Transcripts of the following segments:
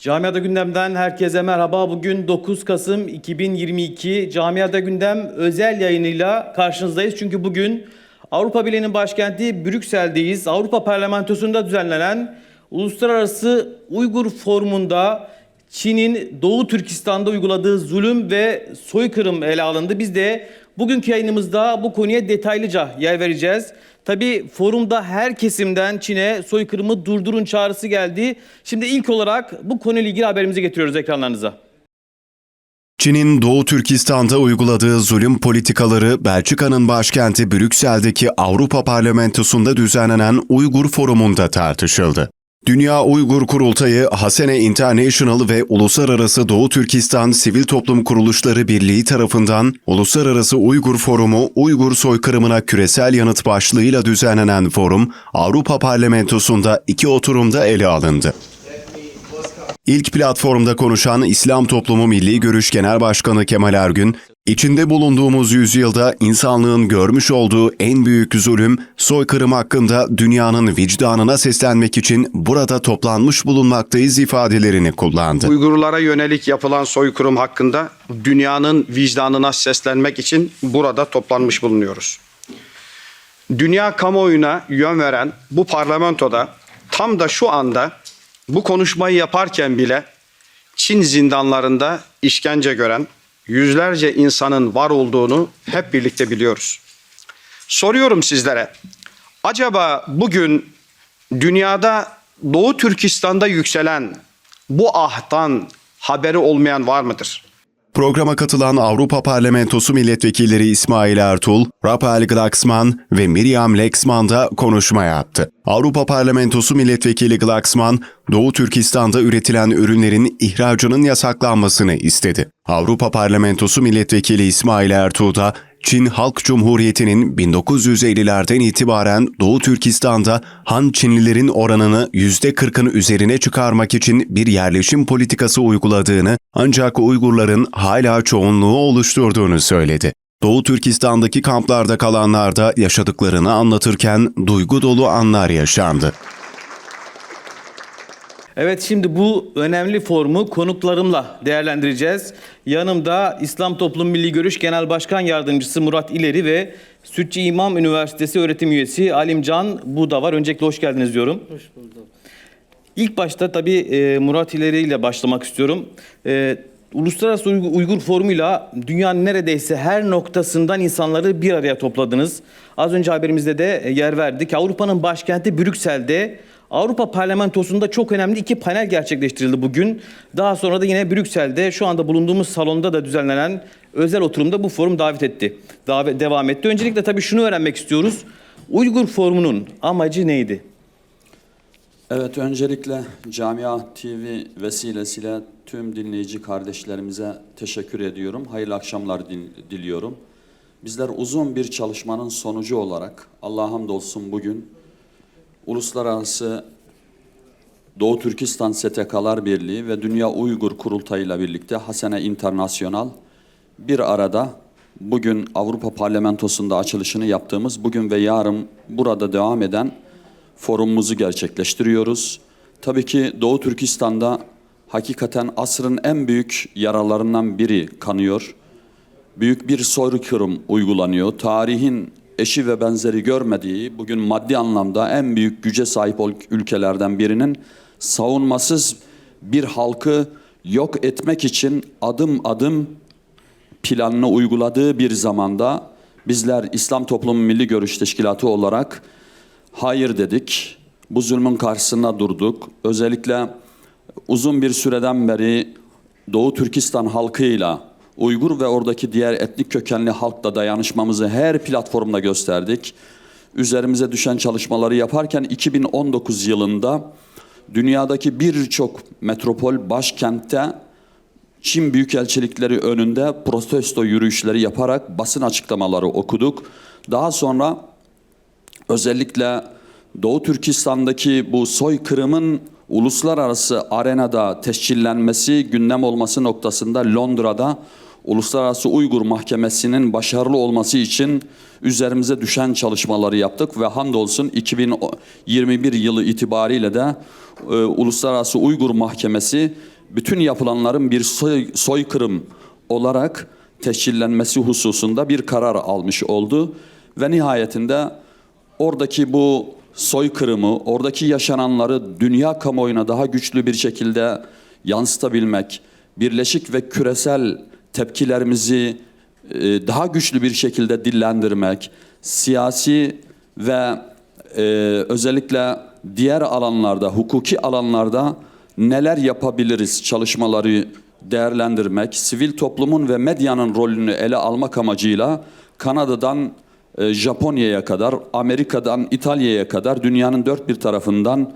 Camiada Gündem'den herkese merhaba. Bugün 9 Kasım 2022 Camiada Gündem özel yayınıyla karşınızdayız. Çünkü bugün Avrupa Birliği'nin başkenti Brüksel'deyiz. Avrupa Parlamentosu'nda düzenlenen Uluslararası Uygur Forumu'nda Çin'in Doğu Türkistan'da uyguladığı zulüm ve soykırım ele alındı. Biz de bugünkü yayınımızda bu konuya detaylıca yer vereceğiz. Tabii forumda her kesimden Çin'e soykırımı durdurun çağrısı geldi. Şimdi ilk olarak bu konuyla ilgili haberimizi getiriyoruz ekranlarınıza. Çin'in Doğu Türkistan'da uyguladığı zulüm politikaları Belçika'nın başkenti Brüksel'deki Avrupa Parlamentosu'nda düzenlenen Uygur Forumu'nda tartışıldı. Dünya Uygur Kurultayı, Hasene International ve Uluslararası Doğu Türkistan Sivil Toplum Kuruluşları Birliği tarafından Uluslararası Uygur Forumu, Uygur soykırımına küresel yanıt başlığıyla düzenlenen forum, Avrupa Parlamentosu'nda iki oturumda ele alındı. İlk platformda konuşan İslam Toplumu Milli Görüş Genel Başkanı Kemal Ergün, içinde bulunduğumuz yüzyılda insanlığın görmüş olduğu en büyük zulüm, soykırım hakkında dünyanın vicdanına seslenmek için burada toplanmış bulunmaktayız ifadelerini kullandı. Uygurlara yönelik yapılan soykırım hakkında dünyanın vicdanına seslenmek için burada toplanmış bulunuyoruz. Dünya kamuoyuna yön veren bu parlamentoda tam da şu anda bu konuşmayı yaparken bile Çin zindanlarında işkence gören yüzlerce insanın var olduğunu hep birlikte biliyoruz. Soruyorum sizlere. Acaba bugün dünyada Doğu Türkistan'da yükselen bu ahtan haberi olmayan var mıdır? Programa katılan Avrupa Parlamentosu milletvekilleri İsmail Ertuğ, Rafael Glucksmann ve Miriam Lexman da konuşma yaptı. Avrupa Parlamentosu milletvekili Glucksmann, Doğu Türkistan'da üretilen ürünlerin ihracının yasaklanmasını istedi. Avrupa Parlamentosu milletvekili İsmail Ertuğ da Çin Halk Cumhuriyeti'nin 1950'lerden itibaren Doğu Türkistan'da Han Çinlilerin oranını %40'ın üzerine çıkarmak için bir yerleşim politikası uyguladığını ancak Uygurların hala çoğunluğu oluşturduğunu söyledi. Doğu Türkistan'daki kamplarda kalanlar da yaşadıklarını anlatırken duygu dolu anlar yaşandı. Evet şimdi bu önemli forumu konuklarımla değerlendireceğiz. Yanımda İslam Toplum Milli Görüş Genel Başkan Yardımcısı Murat İleri ve Sütçü İmam Üniversitesi öğretim üyesi Alimcan Buğda var. Öncelikle hoş geldiniz diyorum. Hoş bulduk. İlk başta tabii e, Murat İleri ile başlamak istiyorum. E, Uluslararası Uygur, Uygur Forumu'yla dünyanın neredeyse her noktasından insanları bir araya topladınız. Az önce haberimizde de e, yer verdik. Avrupa'nın başkenti Brüksel'de Avrupa Parlamentosu'nda çok önemli iki panel gerçekleştirildi bugün. Daha sonra da yine Brüksel'de şu anda bulunduğumuz salonda da düzenlenen özel oturumda bu forum davet etti. Davet devam etti. Öncelikle tabii şunu öğrenmek istiyoruz. Uygur Forumu'nun amacı neydi? Evet, öncelikle Camia TV vesilesiyle tüm dinleyici kardeşlerimize teşekkür ediyorum. Hayırlı akşamlar dil- diliyorum. Bizler uzun bir çalışmanın sonucu olarak Allah'a hamdolsun bugün Uluslararası Doğu Türkistan STK'lar Birliği ve Dünya Uygur Kurultayı ile birlikte Hasene Internasyonal bir arada bugün Avrupa Parlamentosu'nda açılışını yaptığımız bugün ve yarın burada devam eden forumumuzu gerçekleştiriyoruz. Tabii ki Doğu Türkistan'da hakikaten asrın en büyük yaralarından biri kanıyor. Büyük bir soykırım uygulanıyor. Tarihin eşi ve benzeri görmediği, bugün maddi anlamda en büyük güce sahip ülkelerden birinin savunmasız bir halkı yok etmek için adım adım planını uyguladığı bir zamanda bizler İslam Toplumu Milli Görüş Teşkilatı olarak hayır dedik. Bu zulmün karşısında durduk. Özellikle uzun bir süreden beri Doğu Türkistan halkıyla Uygur ve oradaki diğer etnik kökenli halkla dayanışmamızı her platformda gösterdik. Üzerimize düşen çalışmaları yaparken 2019 yılında dünyadaki birçok metropol başkentte Çin büyükelçilikleri önünde protesto yürüyüşleri yaparak basın açıklamaları okuduk. Daha sonra özellikle Doğu Türkistan'daki bu soykırımın uluslararası arenada tescillenmesi, gündem olması noktasında Londra'da Uluslararası Uygur Mahkemesi'nin başarılı olması için üzerimize düşen çalışmaları yaptık ve hamdolsun 2021 yılı itibariyle de e, Uluslararası Uygur Mahkemesi bütün yapılanların bir soy, soykırım olarak teşkillenmesi hususunda bir karar almış oldu ve nihayetinde oradaki bu soykırımı, oradaki yaşananları dünya kamuoyuna daha güçlü bir şekilde yansıtabilmek, birleşik ve küresel tepkilerimizi e, daha güçlü bir şekilde dillendirmek, siyasi ve e, özellikle diğer alanlarda, hukuki alanlarda neler yapabiliriz çalışmaları değerlendirmek, sivil toplumun ve medyanın rolünü ele almak amacıyla Kanada'dan e, Japonya'ya kadar, Amerika'dan İtalya'ya kadar dünyanın dört bir tarafından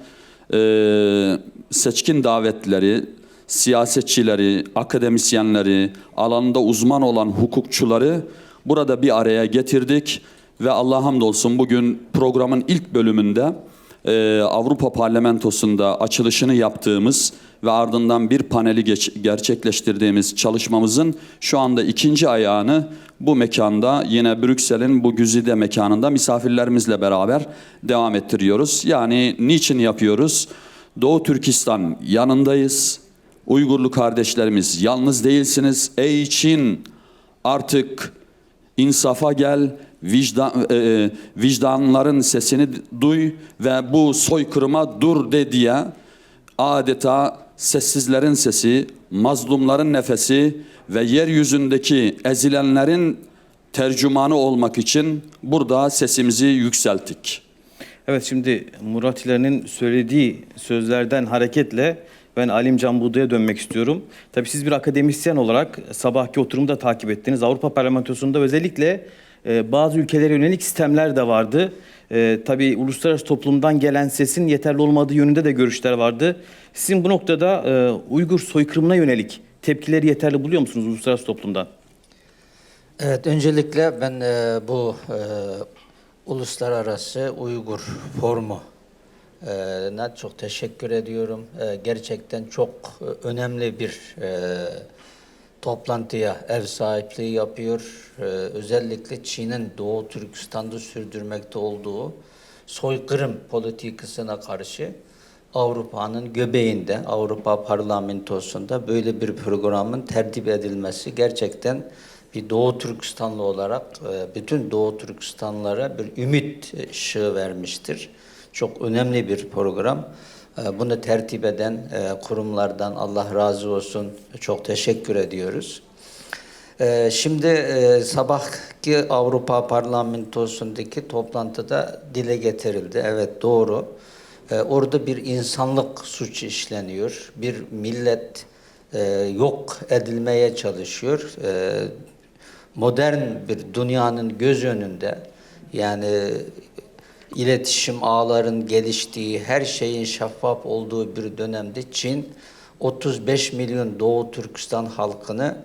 seçkin davetleri, siyasetçileri, akademisyenleri, alanında uzman olan hukukçuları burada bir araya getirdik ve Allah hamdolsun bugün programın ilk bölümünde e, Avrupa Parlamentosu'nda açılışını yaptığımız ve ardından bir paneli geç- gerçekleştirdiğimiz çalışmamızın şu anda ikinci ayağını bu mekanda yine Brüksel'in bu güzide mekanında misafirlerimizle beraber devam ettiriyoruz. Yani niçin yapıyoruz? Doğu Türkistan yanındayız. Uygurlu kardeşlerimiz yalnız değilsiniz. Ey Çin artık insafa gel, vicdan, e, e, vicdanların sesini duy ve bu soykırıma dur de diye adeta sessizlerin sesi, mazlumların nefesi ve yeryüzündeki ezilenlerin tercümanı olmak için burada sesimizi yükselttik. Evet şimdi Murat İleri'nin söylediği sözlerden hareketle ben Alim Can Buğda'ya dönmek istiyorum. Tabii siz bir akademisyen olarak sabahki oturumu da takip ettiniz. Avrupa Parlamentosu'nda özellikle e, bazı ülkelere yönelik sistemler de vardı. E, tabii uluslararası toplumdan gelen sesin yeterli olmadığı yönünde de görüşler vardı. Sizin bu noktada e, Uygur soykırımına yönelik tepkileri yeterli buluyor musunuz uluslararası toplumdan? Evet, öncelikle ben e, bu e, Uluslararası Uygur Forumu e, na çok teşekkür ediyorum. E, gerçekten çok e, önemli bir e, toplantıya ev sahipliği yapıyor. E, özellikle Çin'in Doğu Türkistan'da sürdürmekte olduğu soykırım politikasına karşı Avrupa'nın göbeğinde, Avrupa Parlamentosu'nda böyle bir programın tertip edilmesi gerçekten bir Doğu Türkistanlı olarak e, bütün Doğu Türkistanlılara bir ümit ışığı vermiştir. Çok önemli bir program. E, Bunu tertip eden e, kurumlardan Allah razı olsun çok teşekkür ediyoruz. Ee, Şimdi e, sabahki Avrupa Parlamentosu'ndaki toplantıda dile getirildi. Evet doğru. Ee, Orada bir insanlık suçu işleniyor. Bir millet e, yok edilmeye çalışıyor. Ee, Modern bir dünyanın göz önünde yani iletişim ağların geliştiği, her şeyin şeffaf olduğu bir dönemde Çin 35 milyon Doğu Türkistan halkını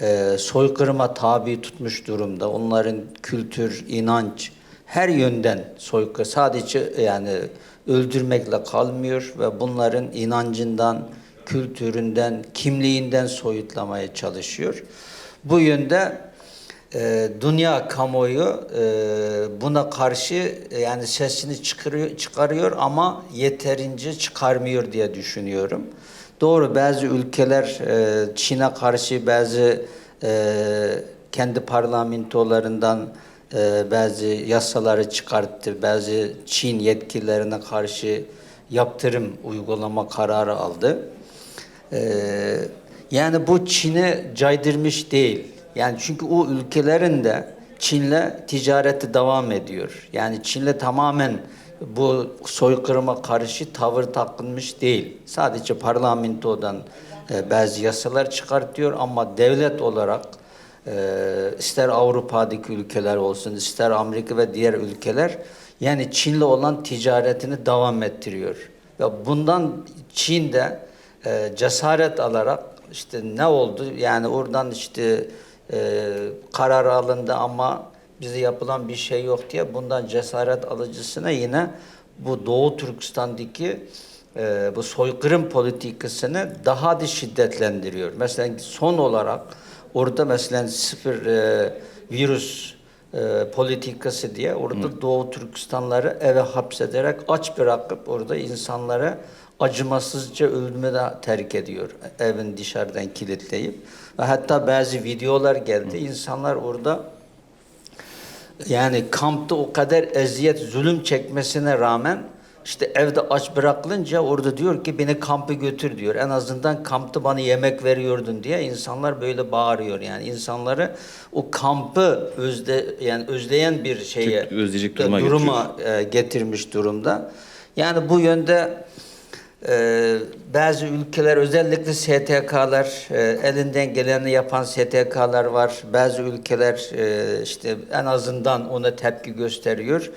e, soykırıma tabi tutmuş durumda. Onların kültür, inanç her yönden soykırım sadece yani öldürmekle kalmıyor ve bunların inancından, kültüründen, kimliğinden soyutlamaya çalışıyor. Bu yönde e, dünya kamuoyu e, buna karşı e, yani sesini çıkarıyor, çıkarıyor ama yeterince çıkarmıyor diye düşünüyorum. Doğru bazı ülkeler e, Çin'e karşı bazı e, kendi parlamentolarından e, bazı yasaları çıkarttı. Bazı Çin yetkililerine karşı yaptırım uygulama kararı aldı. Ee, yani bu Çin'i caydırmış değil. Yani çünkü o ülkelerin de Çin'le ticareti devam ediyor. Yani Çin'le tamamen bu soykırıma karşı tavır takılmış değil. Sadece parlamentodan e, bazı yasalar çıkartıyor ama devlet olarak e, ister Avrupa'daki ülkeler olsun, ister Amerika ve diğer ülkeler yani Çin'le olan ticaretini devam ettiriyor. Ve bundan Çin de e, cesaret alarak işte ne oldu? Yani oradan işte e, karar alındı ama bize yapılan bir şey yok diye bundan cesaret alıcısına yine bu Doğu Türkistan'daki e, bu soykırım politikasını daha da şiddetlendiriyor. Mesela son olarak orada mesela sıfır e, virüs e, politikası diye orada Doğu Türkistanları eve hapsederek aç bırakıp orada insanları acımasızca ölüme de terk ediyor. Evin dışarıdan kilitleyip. Ve hatta bazı videolar geldi. İnsanlar orada yani kampta o kadar eziyet, zulüm çekmesine rağmen işte evde aç bırakılınca orada diyor ki beni kampa götür diyor. En azından kampta bana yemek veriyordun diye insanlar böyle bağırıyor. Yani insanları o kampı özde yani özleyen bir şeye özleyecek duruma duruma e, getirmiş durumda. Yani bu yönde ee, bazı ülkeler özellikle STK'lar e, elinden geleni yapan STK'lar var. Bazı ülkeler e, işte en azından ona tepki gösteriyor.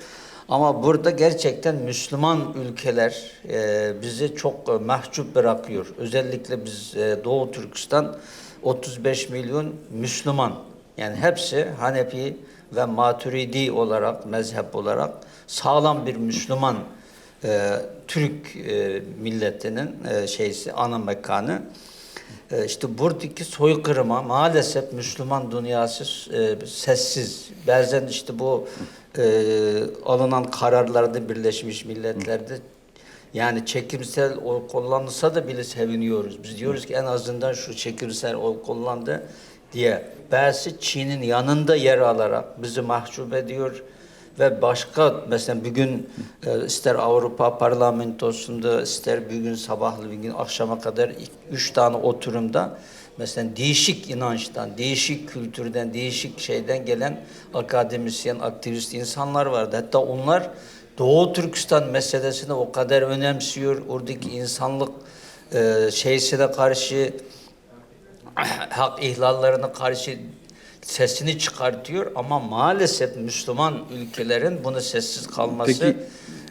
Ama burada gerçekten Müslüman ülkeler e, bizi çok mahcup bırakıyor. Özellikle biz Doğu Türkistan 35 milyon Müslüman. Yani hepsi Hanefi ve Maturidi olarak, mezhep olarak sağlam bir Müslüman e, Türk e, milletinin e, şeysi ana mekanı. E, işte buradaki soykırıma maalesef Müslüman dünyası e, sessiz. Bazen işte bu e, alınan kararlarda Birleşmiş Milletler'de yani çekimsel oy kullanılsa da bile seviniyoruz. Biz diyoruz ki en azından şu çekimsel oy kullandı diye. Bazı Çin'in yanında yer alarak bizi mahcup ediyor ve başka mesela bugün e, ister Avrupa Parlamentosu'nda ister bugün sabahlı bugün akşama kadar üç tane oturumda mesela değişik inançtan, değişik kültürden, değişik şeyden gelen akademisyen, aktivist insanlar vardı. Hatta onlar Doğu Türkistan meselesini o kadar önemsiyor. Oradaki insanlık e, şeysine karşı hak ihlallerine karşı sesini çıkartıyor ama maalesef Müslüman ülkelerin bunu sessiz kalması Peki,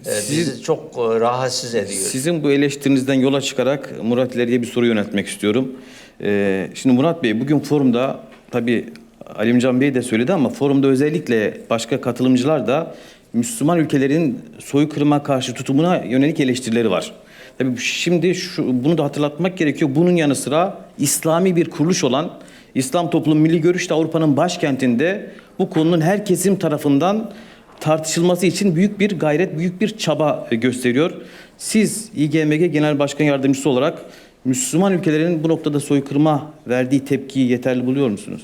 e, siz- bizi çok e, rahatsız ediyor. Sizin bu eleştirinizden yola çıkarak Murat İleri'ye bir soru yöneltmek istiyorum. Ee, şimdi Murat Bey bugün forumda tabii Alimcan Bey de söyledi ama forumda özellikle başka katılımcılar da Müslüman ülkelerin soykırıma karşı tutumuna yönelik eleştirileri var. Tabii şimdi şu, bunu da hatırlatmak gerekiyor. Bunun yanı sıra İslami bir kuruluş olan İslam Toplum Milli Görüş de Avrupa'nın başkentinde bu konunun her kesim tarafından tartışılması için büyük bir gayret, büyük bir çaba e, gösteriyor. Siz İGMG Genel Başkan Yardımcısı olarak Müslüman ülkelerin bu noktada soykırıma verdiği tepkiyi yeterli buluyor musunuz?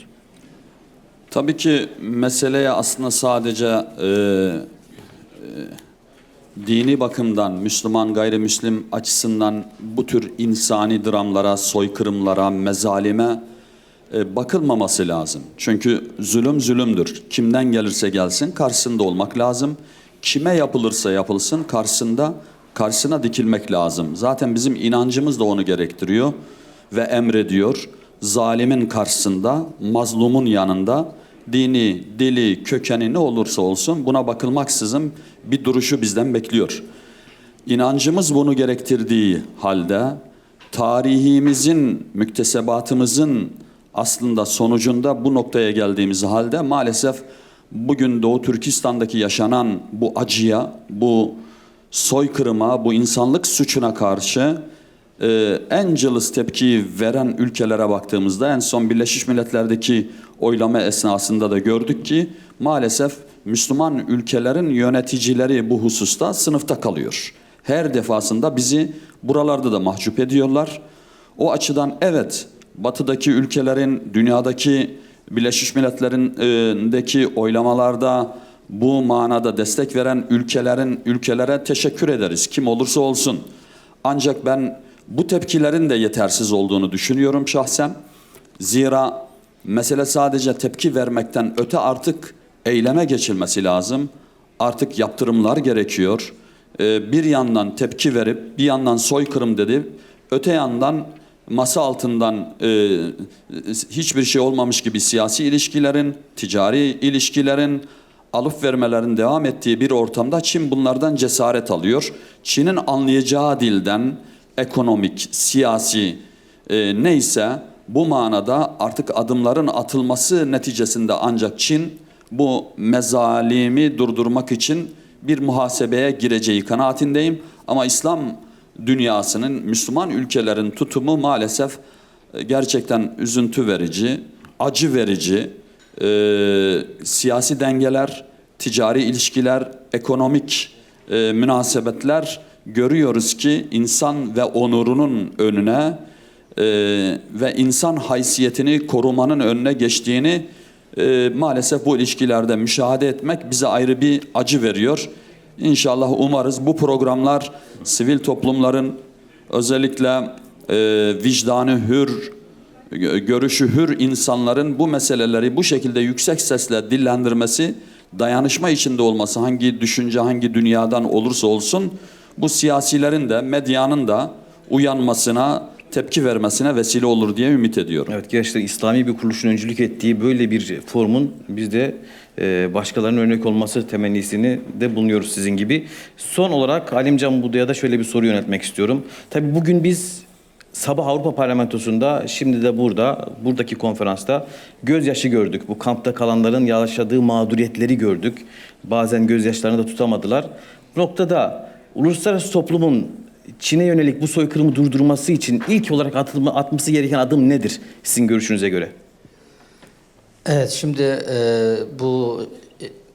Tabii ki meseleye aslında sadece e, e, dini bakımdan Müslüman gayrimüslim açısından bu tür insani dramlara, soykırımlara, mezalime bakılmaması lazım. Çünkü zulüm zulümdür. Kimden gelirse gelsin karşısında olmak lazım. Kime yapılırsa yapılsın karşısında karşısına dikilmek lazım. Zaten bizim inancımız da onu gerektiriyor ve emrediyor. Zalimin karşısında, mazlumun yanında dini, dili, kökeni ne olursa olsun buna bakılmaksızın bir duruşu bizden bekliyor. İnancımız bunu gerektirdiği halde tarihimizin, müktesebatımızın aslında sonucunda bu noktaya geldiğimiz halde maalesef bugün Doğu Türkistan'daki yaşanan bu acıya, bu soykırıma, bu insanlık suçuna karşı e, en cılız tepkiyi veren ülkelere baktığımızda en son Birleşmiş Milletler'deki oylama esnasında da gördük ki maalesef Müslüman ülkelerin yöneticileri bu hususta sınıfta kalıyor. Her defasında bizi buralarda da mahcup ediyorlar. O açıdan evet batıdaki ülkelerin dünyadaki Birleşmiş Milletler'indeki oylamalarda bu manada destek veren ülkelerin ülkelere teşekkür ederiz kim olursa olsun. Ancak ben bu tepkilerin de yetersiz olduğunu düşünüyorum şahsen. Zira mesele sadece tepki vermekten öte artık eyleme geçilmesi lazım. Artık yaptırımlar gerekiyor. Ee, bir yandan tepki verip bir yandan soykırım dedi. Öte yandan masa altından e, hiçbir şey olmamış gibi siyasi ilişkilerin, ticari ilişkilerin, alıp vermelerin devam ettiği bir ortamda Çin bunlardan cesaret alıyor. Çin'in anlayacağı dilden ekonomik, siyasi e, neyse bu manada artık adımların atılması neticesinde ancak Çin bu mezalimi durdurmak için bir muhasebeye gireceği kanaatindeyim. Ama İslam dünyasının, Müslüman ülkelerin tutumu maalesef e, gerçekten üzüntü verici. acı verici e, siyasi dengeler, ticari ilişkiler, ekonomik e, münasebetler görüyoruz ki insan ve onurunun önüne e, ve insan haysiyetini korumanın önüne geçtiğini e, maalesef bu ilişkilerde müşahede etmek bize ayrı bir acı veriyor. İnşallah umarız bu programlar sivil toplumların özellikle e, vicdanı hür, gö- görüşü hür insanların bu meseleleri bu şekilde yüksek sesle dillendirmesi, dayanışma içinde olması hangi düşünce hangi dünyadan olursa olsun bu siyasilerin de medyanın da uyanmasına, tepki vermesine vesile olur diye ümit ediyorum. Evet gerçekten İslami bir kuruluşun öncülük ettiği böyle bir forumun biz de e, başkalarının örnek olması temennisini de bulunuyoruz sizin gibi. Son olarak Halimcan Buda'ya da şöyle bir soru yöneltmek istiyorum. Tabii bugün biz sabah Avrupa Parlamentosu'nda şimdi de burada buradaki konferansta gözyaşı gördük. Bu kampta kalanların yaşadığı mağduriyetleri gördük. Bazen gözyaşlarını da tutamadılar. Bu noktada uluslararası toplumun Çin'e yönelik bu soykırımı durdurması için ilk olarak atılma, atması gereken adım nedir sizin görüşünüze göre? Evet şimdi e, bu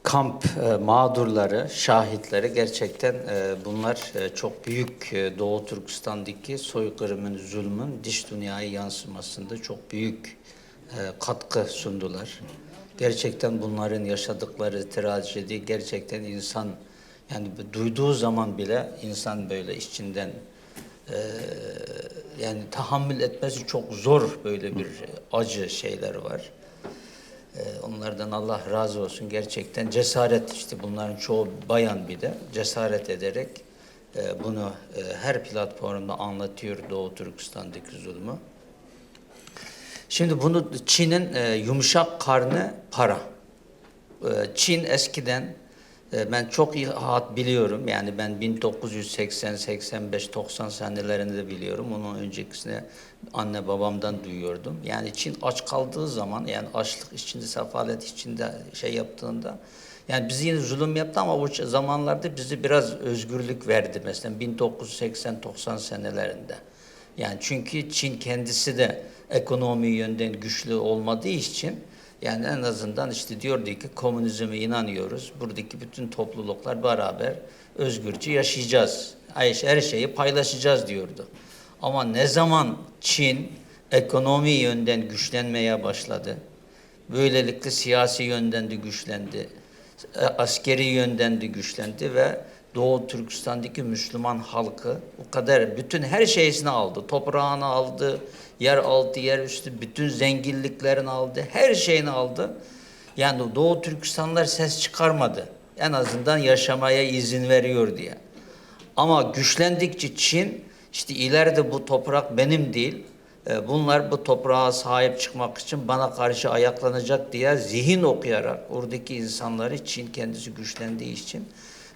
kamp e, mağdurları, şahitleri gerçekten e, bunlar e, çok büyük e, Doğu Türkistan'daki soykırımın, zulmün dış dünyaya yansımasında çok büyük e, katkı sundular. Gerçekten bunların yaşadıkları trajedi gerçekten insan yani duyduğu zaman bile insan böyle içinden e, yani tahammül etmesi çok zor böyle bir acı şeyler var. Ee, Onlardan Allah razı olsun. Gerçekten cesaret işte bunların çoğu bayan bir de cesaret ederek e, bunu e, her platformda anlatıyor Doğu Türkistan'daki zulmü. Şimdi bunu Çin'in e, yumuşak karnı para. E, Çin eskiden e, ben çok iyi hat biliyorum. Yani ben 1980, 85, 90 senelerinde de biliyorum. Onun öncekisine anne babamdan duyuyordum. Yani Çin aç kaldığı zaman yani açlık içinde, sefalet içinde şey yaptığında yani bizi yine zulüm yaptı ama o zamanlarda bizi biraz özgürlük verdi mesela 1980-90 senelerinde. Yani çünkü Çin kendisi de ekonomi yönden güçlü olmadığı için yani en azından işte diyordu ki komünizme inanıyoruz. Buradaki bütün topluluklar beraber özgürce yaşayacağız. Her her şeyi paylaşacağız diyordu. Ama ne zaman Çin ekonomi yönden güçlenmeye başladı, böylelikle siyasi yönden de güçlendi, e, askeri yönden de güçlendi ve Doğu Türkistan'daki Müslüman halkı o kadar bütün her şeysini aldı. Toprağını aldı, yer altı, yer üstü, bütün zenginliklerini aldı, her şeyini aldı. Yani Doğu Türkistanlar ses çıkarmadı. En azından yaşamaya izin veriyor diye. Ama güçlendikçe Çin işte ileride bu toprak benim değil. e, Bunlar bu toprağa sahip çıkmak için bana karşı ayaklanacak diye zihin okuyarak oradaki insanları Çin kendisi güçlendiği için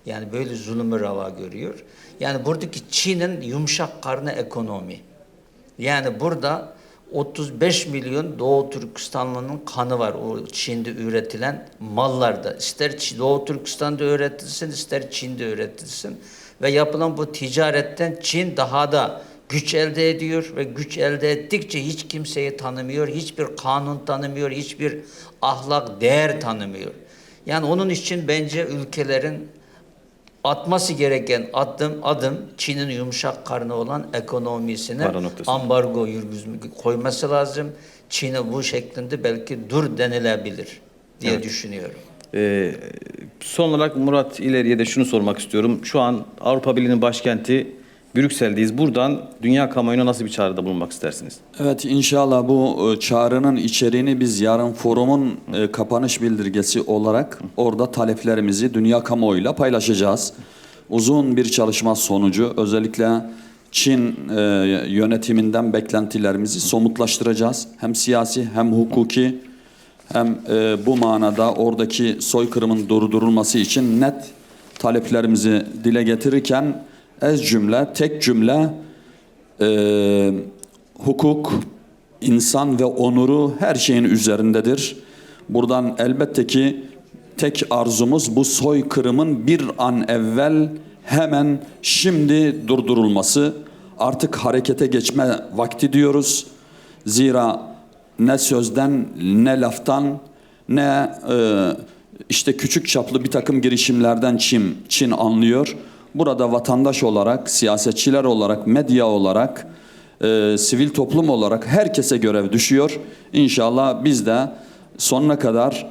yani böyle zulümü rava görüyor. Yani buradaki Çin'in yumuşak karnı ekonomi. Yani burada 35 milyon Doğu Türkistanlı'nın kanı var o Çin'de üretilen mallarda. İster Doğu Türkistan'da üretilsin, ister Çin'de üretilsin. Ve yapılan bu ticaretten Çin daha da güç elde ediyor ve güç elde ettikçe hiç kimseyi tanımıyor, hiçbir kanun tanımıyor, hiçbir ahlak, değer tanımıyor. Yani onun için bence ülkelerin atması gereken adım adım Çin'in yumuşak karnı olan ekonomisine ambargo koyması lazım. Çin'e bu şeklinde belki dur denilebilir diye Evet. düşünüyorum. Ee, son olarak Murat İleri'ye de şunu sormak istiyorum. Şu an Avrupa Birliği'nin başkenti Brüksel'deyiz. Buradan dünya kamuoyuna nasıl bir çağrıda bulunmak istersiniz? Evet inşallah bu e, çağrının içeriğini biz yarın forumun e, kapanış bildirgesi olarak orada taleplerimizi dünya kamuoyuyla paylaşacağız. Uzun bir çalışma sonucu özellikle Çin e, yönetiminden beklentilerimizi somutlaştıracağız. Hem siyasi hem hukuki hem bu manada oradaki soykırımın durdurulması için net taleplerimizi dile getirirken ez cümle, tek cümle e, hukuk, insan ve onuru her şeyin üzerindedir. Buradan elbette ki tek arzumuz bu soykırımın bir an evvel hemen şimdi durdurulması. Artık harekete geçme vakti diyoruz. Zira ne sözden ne laftan ne e, işte küçük çaplı bir takım girişimlerden Çin, Çin anlıyor. Burada vatandaş olarak, siyasetçiler olarak, medya olarak, e, sivil toplum olarak herkese görev düşüyor. İnşallah biz de sonuna kadar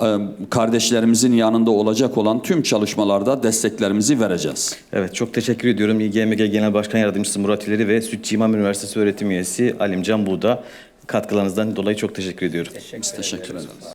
e, kardeşlerimizin yanında olacak olan tüm çalışmalarda desteklerimizi vereceğiz. Evet çok teşekkür ediyorum. İGMG Genel Başkan Yardımcısı Murat İleri ve Sütçü İmam Üniversitesi öğretim üyesi Alimcan Buğda katkılarınızdan dolayı çok teşekkür ediyorum. Biz teşekkür ederiz.